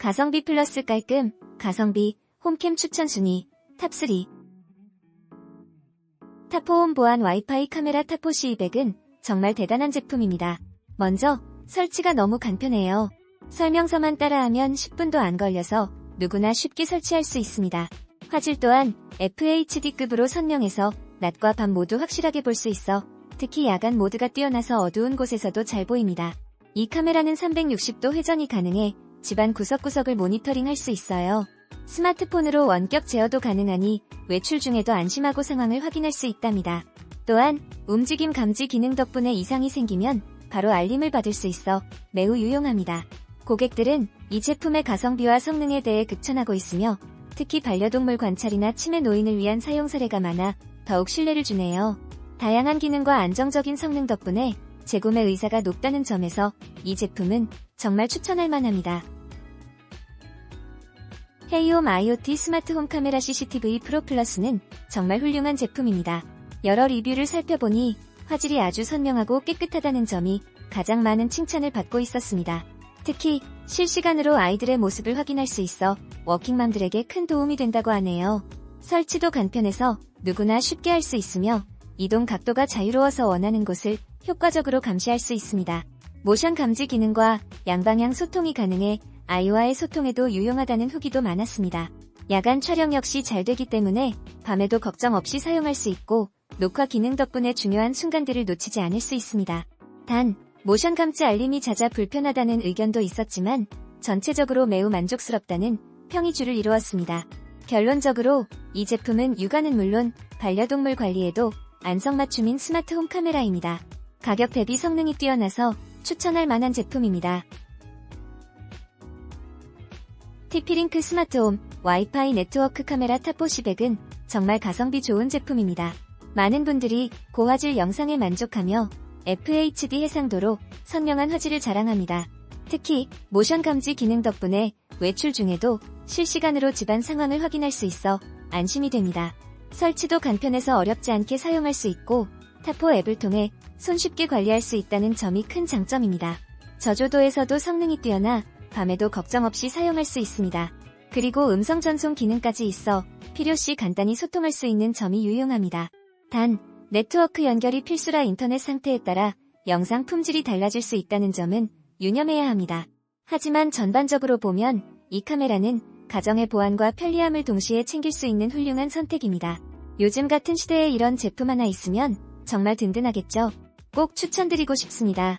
가성비 플러스 깔끔, 가성비, 홈캠 추천 순위, 탑3. 타포홈 보안 와이파이 카메라 타포 C200은 정말 대단한 제품입니다. 먼저, 설치가 너무 간편해요. 설명서만 따라하면 10분도 안 걸려서 누구나 쉽게 설치할 수 있습니다. 화질 또한 FHD급으로 선명해서 낮과 밤 모두 확실하게 볼 수 있어 특히 야간 모드가 뛰어나서 어두운 곳에서도 잘 보입니다. 이 카메라는 360도 회전이 가능해 집안 구석구석을 모니터링 할 수 있어요. 스마트폰으로 원격 제어도 가능하니 외출 중에도 안심하고 상황을 확인할 수 있답니다. 또한 움직임 감지 기능 덕분에 이상이 생기면 바로 알림을 받을 수 있어 매우 유용합니다. 고객들은 이 제품의 가성비와 성능에 대해 극찬하고 있으며 특히 반려동물 관찰이나 치매 노인을 위한 사용 사례가 많아 더욱 신뢰를 주네요. 다양한 기능과 안정적인 성능 덕분에 재구매 의사가 높다는 점에서 이 제품은 정말 추천할 만합니다. 헤이홈 IoT 스마트 홈 카메라 CCTV 프로 플러스는 정말 훌륭한 제품입니다. 여러 리뷰를 살펴보니 화질이 아주 선명하고 깨끗하다는 점이 가장 많은 칭찬을 받고 있었습니다. 특히 실시간으로 아이들의 모습을 확인할 수 있어 워킹맘들에게 큰 도움이 된다고 하네요. 설치도 간편해서 누구나 쉽게 할 수 있으며 이동 각도가 자유로워서 원하는 곳을 효과적으로 감시할 수 있습니다. 모션 감지 기능과 양방향 소통이 가능해 아이와의 소통에도 유용하다는 후기도 많았습니다. 야간 촬영 역시 잘 되기 때문에 밤에도 걱정 없이 사용할 수 있고 녹화 기능 덕분에 중요한 순간들을 놓치지 않을 수 있습니다. 단, 모션 감지 알림이 잦아 불편하다는 의견도 있었지만 전체적으로 매우 만족스럽다는 평이 주를 이루었습니다. 결론적으로 이 제품은 육아는 물론 반려동물 관리에도 안성맞춤인 스마트 홈 카메라입니다. 가격 대비 성능이 뛰어나서 추천할 만한 제품입니다. TP링크 스마트홈 와이파이 네트워크 카메라 탑50백은 정말 가성비 좋은 제품입니다. 많은 분들이 고화질 영상에 만족하며 FHD 해상도로 선명한 화질을 자랑합니다. 특히 모션 감지 기능 덕분에 외출 중에도 실시간으로 집안 상황을 확인할 수 있어 안심이 됩니다. 설치도 간편해서 어렵지 않게 사용할 수 있고 타포 앱을 통해 손쉽게 관리할 수 있다는 점이 큰 장점입니다. 저조도에서도 성능이 뛰어나 밤에도 걱정 없이 사용할 수 있습니다. 그리고 음성 전송 기능까지 있어 필요시 간단히 소통할 수 있는 점이 유용합니다. 단, 네트워크 연결이 필수라 인터넷 상태에 따라 영상 품질이 달라질 수 있다는 점은 유념해야 합니다. 하지만 전반적으로 보면 이 카메라는 가정의 보안과 편리함을 동시에 챙길 수 있는 훌륭한 선택입니다. 요즘 같은 시대에 이런 제품 하나 있으면 정말 든든하겠죠? 꼭 추천드리고 싶습니다.